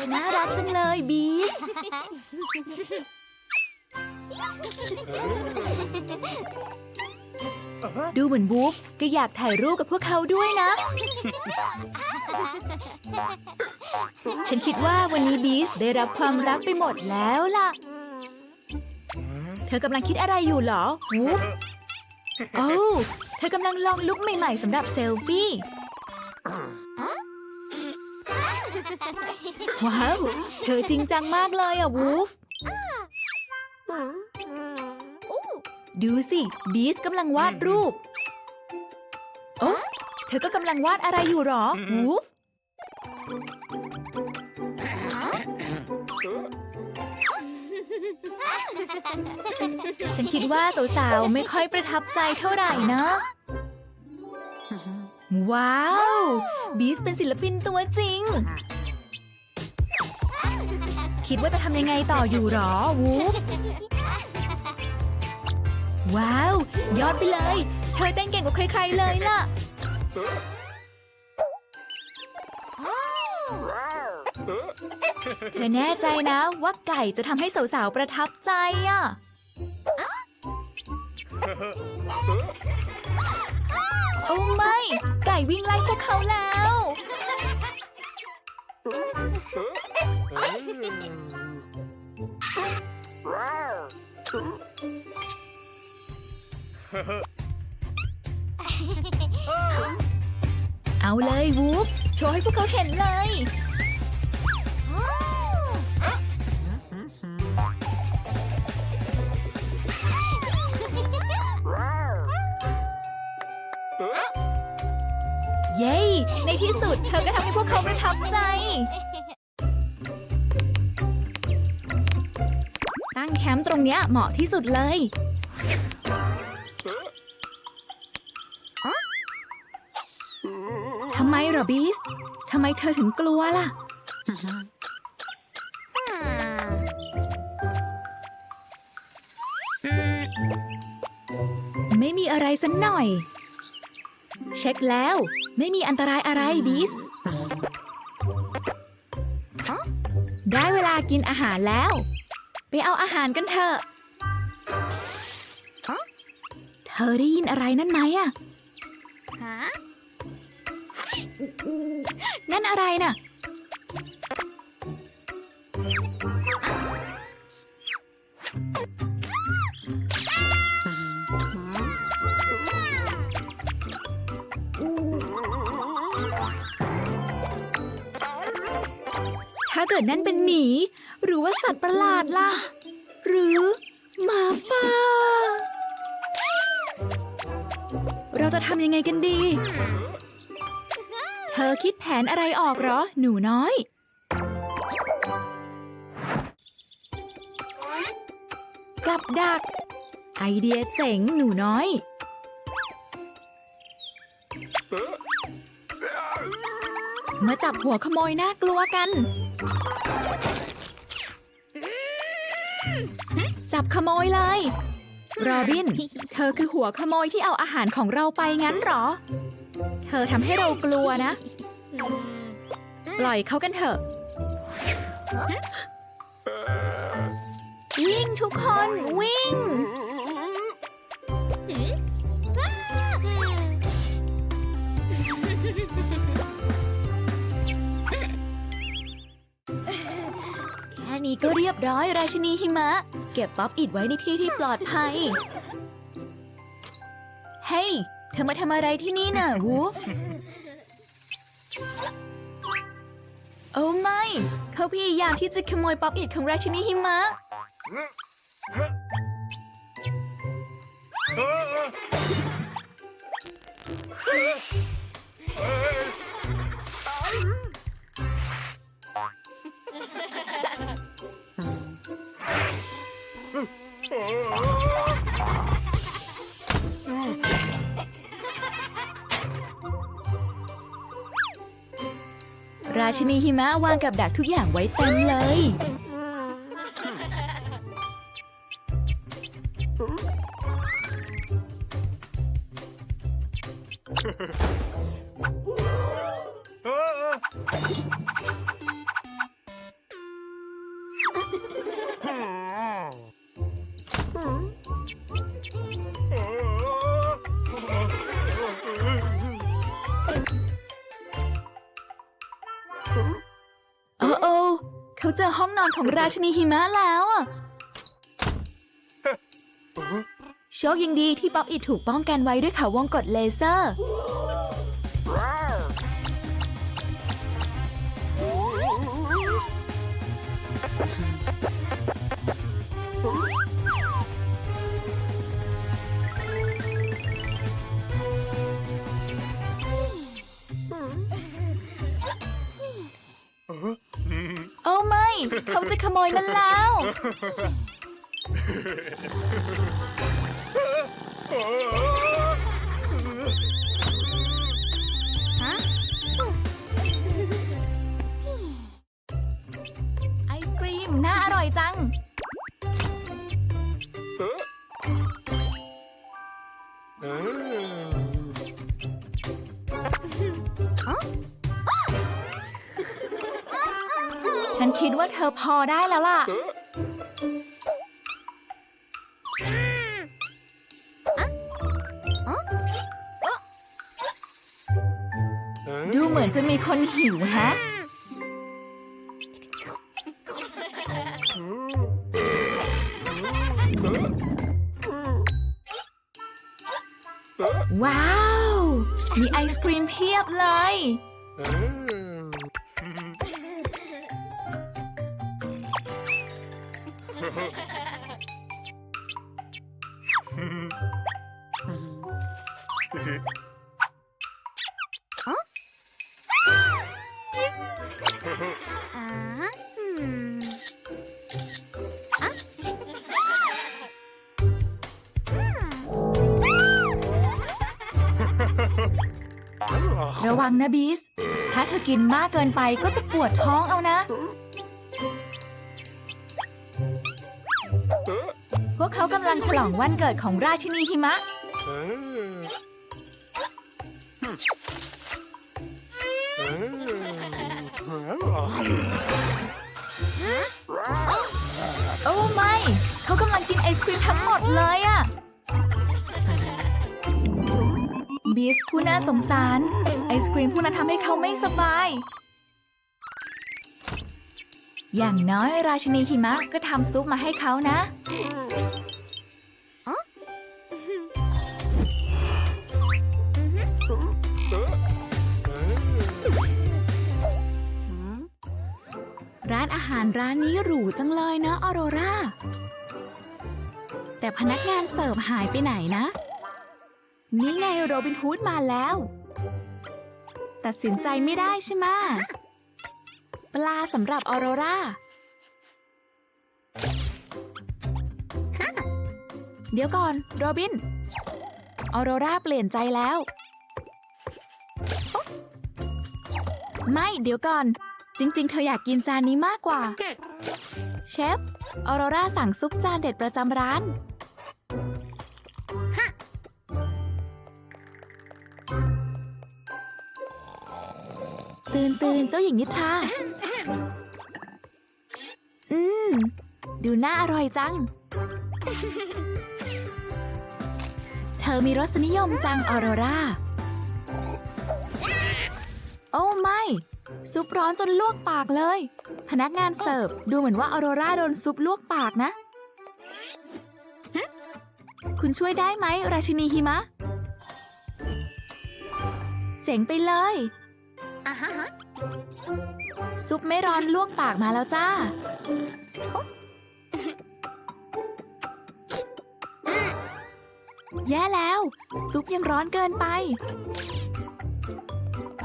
อน่ารักจังเลยบีส ดูเหมือนวูฟก็อยากถ่ายรูปกับพวกเขาด้วยนะ ฉันคิดว่าวันนี้บีสได้รับความรักไปหมดแล้วล่ะ เธอกำลังคิดอะไรอยู่เหรอวูฟโอ้เธอกำลังลองลุคใหม่ๆสำหรับเซลฟี่ ว้าว เธอจริงจังมากเลยอะวูฟ ดูสิบีสกำลังวาดรูป โอ้เธอก็กำลังวาดอะไรอยู่หรอ วูฟ ฉันคิดว่าสาวๆ ไม่ค่อยประทับใจเท่าไหร่นะ ว้าว บีสเป็นศิลปินตัวจริง คิดว่าจะทำยังไงต่ออยู่หรอ วูฟ ว้าว ยอดไปเลย เธอเต้นเก่งกว่าใครๆเลยล่ะ เธอแน่ใจนะว่าไก่จะทำให้สาวๆประทับใจอะ โอ้ไม่ ไก่วิ่งไล่พวกเขาแล้ว เอาเลยวูฟโชว์ให้พวกเขาเห็นเลย เย้ ในที่สุดเธอก็ทำให้พวกเขาประทับใจ ตั้งแคมป์ตรงเนี้ยเหมาะที่สุดเลยทำไมเหรอบีสทำไมเธอถึงกลัวล่ะ ไม่มีอะไรสักหน่อย เช็คแล้ว ไม่มีอันตรายอะไรบีสได้เวลากินอาหารแล้ว ไปเอาอาหารกันเถอะ เธอได้ยินอะไรนั่นไหมอะนั่นอะไรน่ะ กิดนั่นเป็นหมี หรือว่าสัตว์ประหลาดล่ะ หรือหมาป่า เราจะทำยังไงกันดี เธอคิดแผนอะไรออกเหรอ หนูน้อย กับดัก ไอเดียเจ๋งหนูน้อยมาจับหัวขโมยน่ากลัวกัน จับขโมยเลย โรบิน เธอคือหัวขโมยที่เอาอาหารของเราไปงั้นหรอ เธอทำให้เรากลัวนะ ปล่อยเขากันเถอะ วิ่งทุกคนวิ่ง แค่นี้ก็เรียบร้อยราชินีหิมะ เก็บป๊อปอิดไว้ในที่ที่ปลอดภัย เฮ้ย เธอมาทำอะไรที่นี่น่ะวูฟ โอ้ไม่ เขาพยายามที่จะขโมยป๊อปอิดของราชินีหิมะร ชนีหิมะวางกับดักทุกอย่างไว้เต็มเลย เขาเจอห้องนอนของราชินีหิมะแล้วอะโชคยังดีที่ป๊อปอิดถูกป้องกันไว้ด้วยเขาวงกดเลเซอร์ เขาจะขโมยมันแล้วไฉันคิดว่าเธอพอได้แล้วล่ะ ดูเหมือนจะมีคนหิวแฮะ ว้าว มีไอศกรีมเพียบเลย ระวังนะบีส ถ้าเธอกินมากเกินไปก็จะปวดท้องเอานะ พวกเขากำลังฉลองวันเกิดของราชินีหิมะ โอ้ไม่ เขากำลังกินไอศครีมทั้งหมดเลยอะบีสผู้น่าสงสาร ไอศครีมผู้นั้นทำให้เขาไม่สบาย อย่างน้อยราชินีหิมะก็ทำซุปมาให้เขานะานรร้านนี้หรูจังเลยนะออโรราแต่พนักงานเสิร์ฟหายไปไหนนะ นี่ไงโรบินฮูดมาแล้ว ตัดสินใจไม่ได้ใช่ไหมปลาสำหรับออโรราเดี๋ยวก่อน โรบิน ออโรราเปลี่ยนใจแล้ว ไม่ เดี๋ยวก่อน จริง ๆ เธออยากกินจานนี้มากกว่า เชฟ ออโรราสั่งซุปจานเด็ดประจำร้าน ตื่นตื่นเจ้าหญิงนิทรา อืม ดูน่าอร่อยจัง เธอมีรสนิยมจังออโรรา โอ้ไม่ ซุปร้อนจนลวกปากเลย พนักงานเสิร์ฟดูเหมือนว่าออโรราโดนซุปลวกปากนะ คุณช่วยได้ไหม ราชินีหิมะ เจ๋งไปเลยซุปไม่ร้อนลวกปากมาแล้วจ้า แย่แล้ว ซุปยังร้อนเกินไป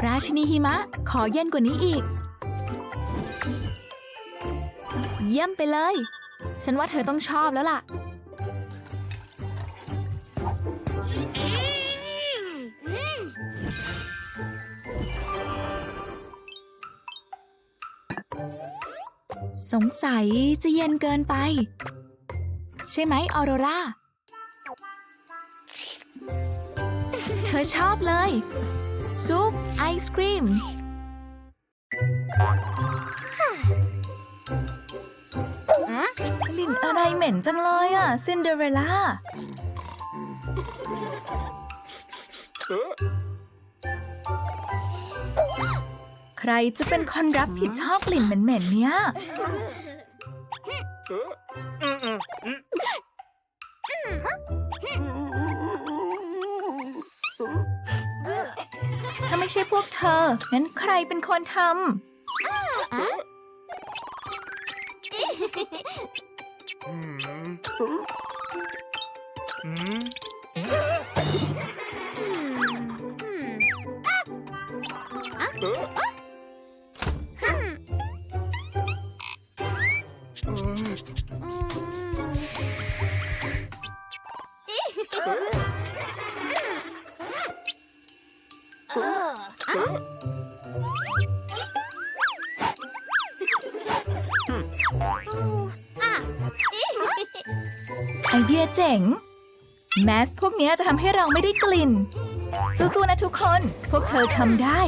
ราชินีหิมะ ขอเย็นกว่านี้อีก เยี่ยมไปเลย ฉันว่าเธอต้องชอบแล้วล่ะ สงสัยจะเย็นเกินไป ใช่ไหมออโรรา เธอชอบเลย ซุปไอศครีมลิม็นจังเลยอะ ซินเดอเรลล่า ใครจะเป็นคนรับผิดชอบกลิ่นเหม็นๆเนี้ย ไม่ใช่พวกเธอ งั้นใครเป็นคนทำไอเเจ๋ง แมสพวกนี้จะทำให้เราไม่ได้กลิ่น สู้ๆนะทุกคน พวกเธอทำได้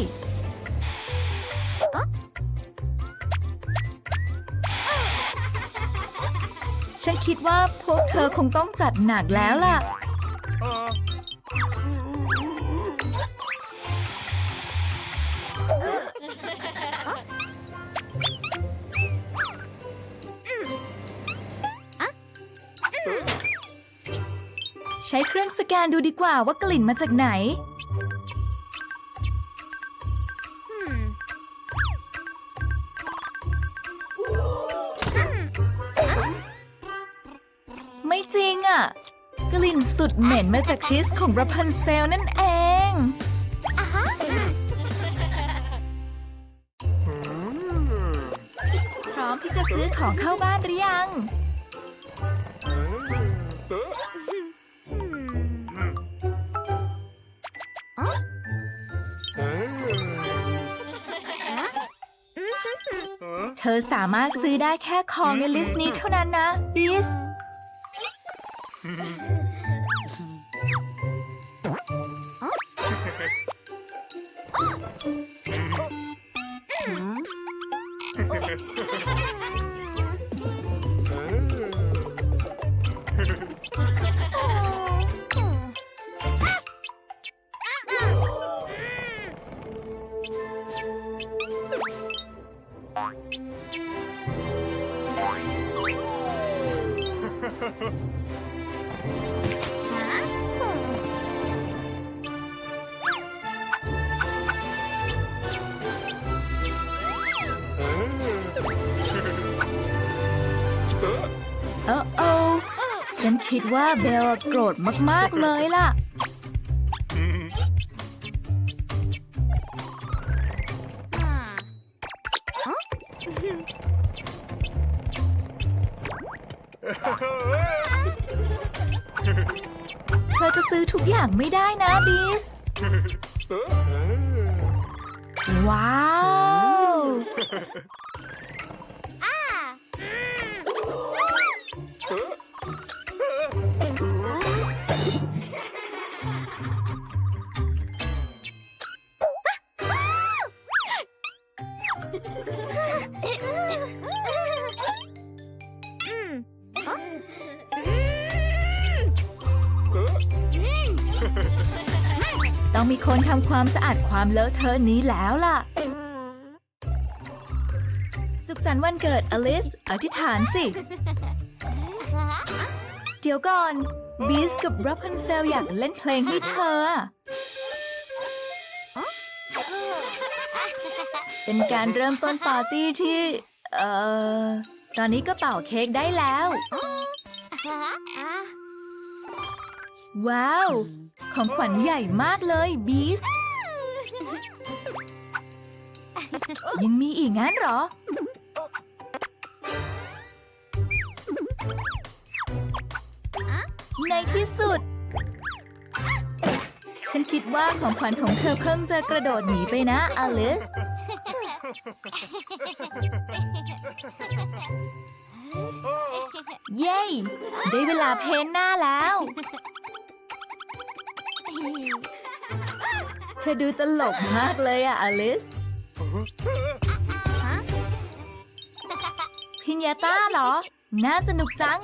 ฉันคิดว่าพวกเธอคงต้องจัดหนักแล้วล่ะ ช้เครื่องสแกนดูดีกว่าว่ากลิ่นมาจากไหน ไม่จริงอะ กลิ่นสุดเหม็นมาจากชีสของราพันเซลนั่นเอง พร้อมที่จะซื้อของเข้าบ้านหรือยัง อสามารถซื้อได้แค่ของในลิสต์นี้เท่านั้นนะบิสอ ว่าเบลโกรธมากๆเลยล่ะ เธอจะซื้อทุกอย่างไม่ได้นะบิสว้าว ต้องมีคนทำความสะอาดความเลอะเทอะนี้แล้วล่ะ สุขสันต์วันเกิดอลิส อธิษฐานสิ เดี๋ยวก่อน บีสกับรับพันเซลอยากเล่นเพลงให้เธอ เป็นการเริ่มต้นปาร์ตี้ที่ เอ่อ ตอนนี้ก็เป่าเค้กได้แล้ว ว้าว ของขวัญใหญ่มากเลยบีสยังมีอีกงั้นเหรอ ในที่สุด ฉันคิดว่าของขวัญของเธอเพิ่งจะกระโดดหนีไปนะอลิสเย้ ได้เวลาเพ้นหน้าแล้ว เธอดูตลกมากเลยอะอลิส พิญญาต้าเหรอ น่าสนุกจัง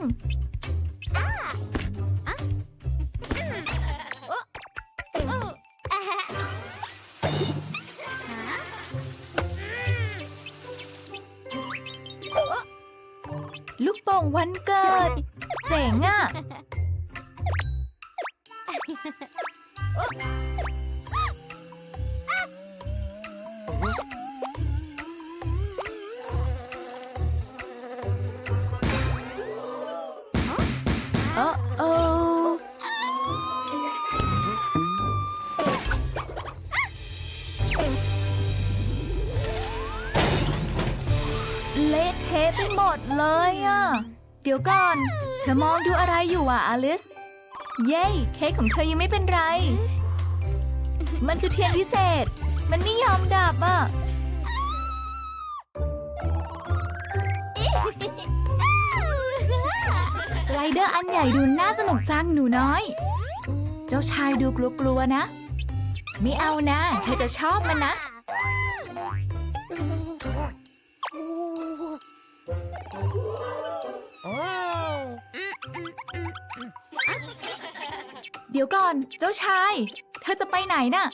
ลูกโป่งวันเกิด เจ๋งอะ เออเออเละเทะไปหมดเลยอะ เดี๋ยวก่อน เธอมองดูอะไรอยู่อะ อลิส เย้ เค้กของเธอยังไม่เป็นไร มันคือเทียนพิเศษ มันไม่ยอมดับอะไลเดอร์อันใหญ่ดูน่าสนุกจังหนูน้อย เจ้าชายดูกลัวๆนะ ไม่เอานะเธอจะชอบมันนะเดี๋ยวก่อน เจ้าชาย เธอจะไปไหนน่ะ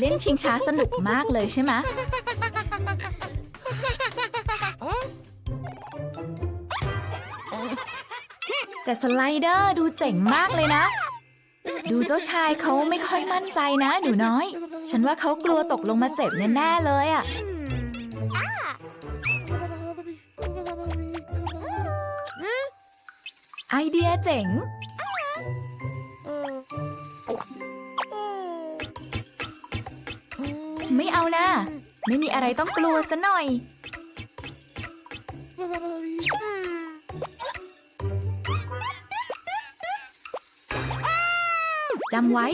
เล่นชิงช้าสนุกมากเลยใช่ไหมแต่สไลเดอร์ดูเจ๋งมากเลยนะ ดูเจ้าชายเขาไม่ค่อยมั่นใจนะ หนูน้อย ฉันว่าเขากลัวตกลงมาเจ็บแน่ๆเลยอะ ไอเดียเจ๋ง ไม่เอานะ ไม่มีอะไรต้องกลัวซะหน่อย จำไว้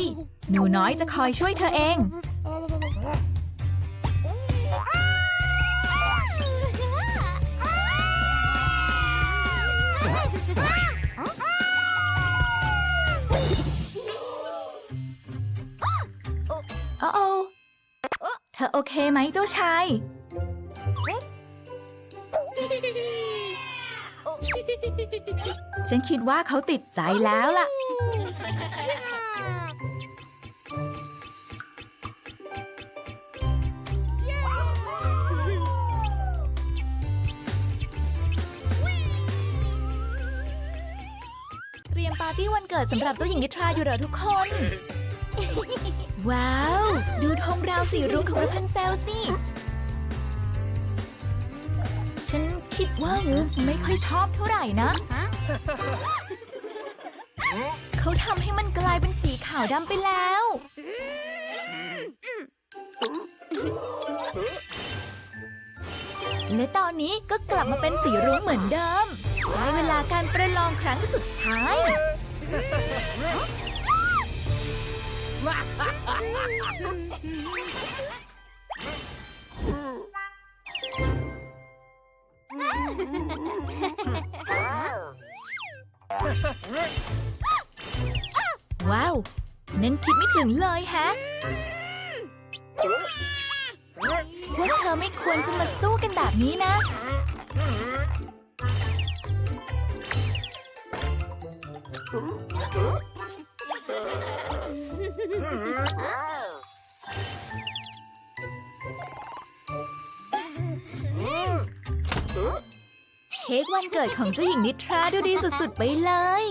หนูน้อยจะคอยช่วยเธอเอง อโอเคไหมเจ้าชาย ฉันคิดว่าเขาติดใจแล้วล่ะ เตรียมปาร์ตี้วันเกิดสำหรับเจ้าหญิงนิทราอยู่เหรอทุกคน ว้าว ดูธงราวสีรุ้งของรพันเซลสิ ฉันคิดว่าวูฟไม่ค่อยชอบเท่าไหร่นะ เขาทำให้มันกลายเป็นสีขาวดำไปแล้ว และตอนนี้ก็กลับมาเป็นสีรุ้งเหมือนเดิมได้เวลาการประลองครั้งสุดท้าย ว้าว นั้นคิดไม่ถึงเลยแฮะพวกเธอไม่ควรจะมาสู้กันแบบนี้นะ เค้กวันเกิดของเจ้าหญิงนิทราดูดีสุดๆไปเลย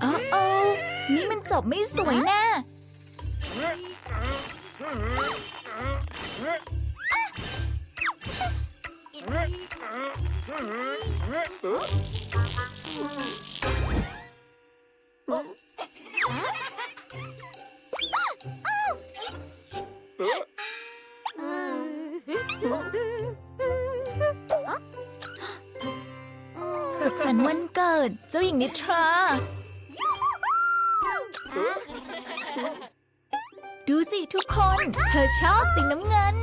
โอ้โอ้นี่มันจบไม่สวยแน่สุ เจ้าหญิงนิทรา ดูสิทุกคน เธอชอบสีน้ำเงิน